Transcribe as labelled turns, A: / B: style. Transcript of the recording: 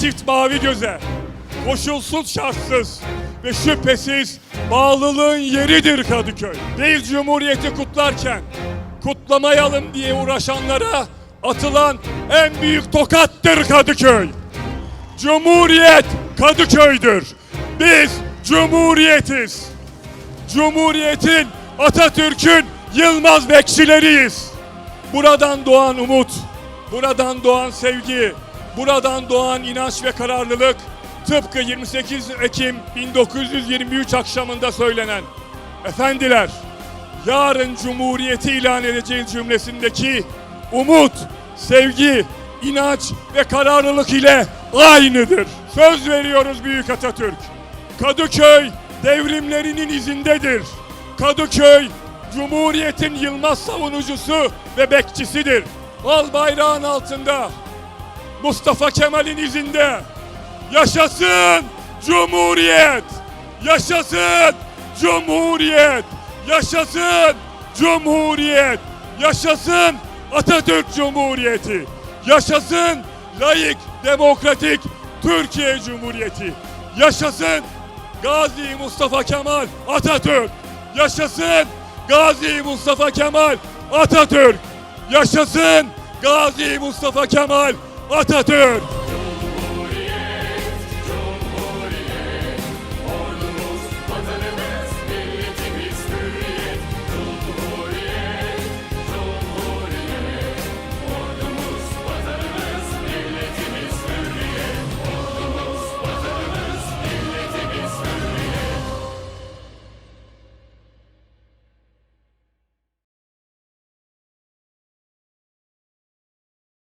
A: çift mavi göze. Koşulsuz şartsız ve şüphesiz bağlılığın yeridir Kadıköy. Değil Cumhuriyeti kutlarken kutlamayalım diye uğraşanlara atılan en büyük tokattır Kadıköy. Cumhuriyet Kadıköy'dür. Biz Cumhuriyetiz. Cumhuriyetin, Atatürk'ün Yılmaz bekçileriyiz. Buradan doğan umut, buradan doğan sevgi, buradan doğan inanç ve kararlılık tıpkı 28 Ekim 1923 akşamında söylenen Efendiler, yarın Cumhuriyeti ilan edeceğiz cümlesindeki umut, sevgi, inanç ve kararlılık ile aynıdır. Söz veriyoruz Büyük Atatürk. Kadıköy devrimlerinin izindedir. Kadıköy Cumhuriyet'in Yılmaz savunucusu ve bekçisidir. Al bayrağın altında Mustafa Kemal'in izinde. Yaşasın Cumhuriyet! Yaşasın Cumhuriyet! Yaşasın Cumhuriyet! Yaşasın Atatürk Cumhuriyeti! Yaşasın layık, demokratik Türkiye Cumhuriyeti! Yaşasın Gazi Mustafa Kemal Atatürk! Yaşasın Gazi Mustafa Kemal Atatürk! Yaşasın Gazi Mustafa Kemal Atatürk!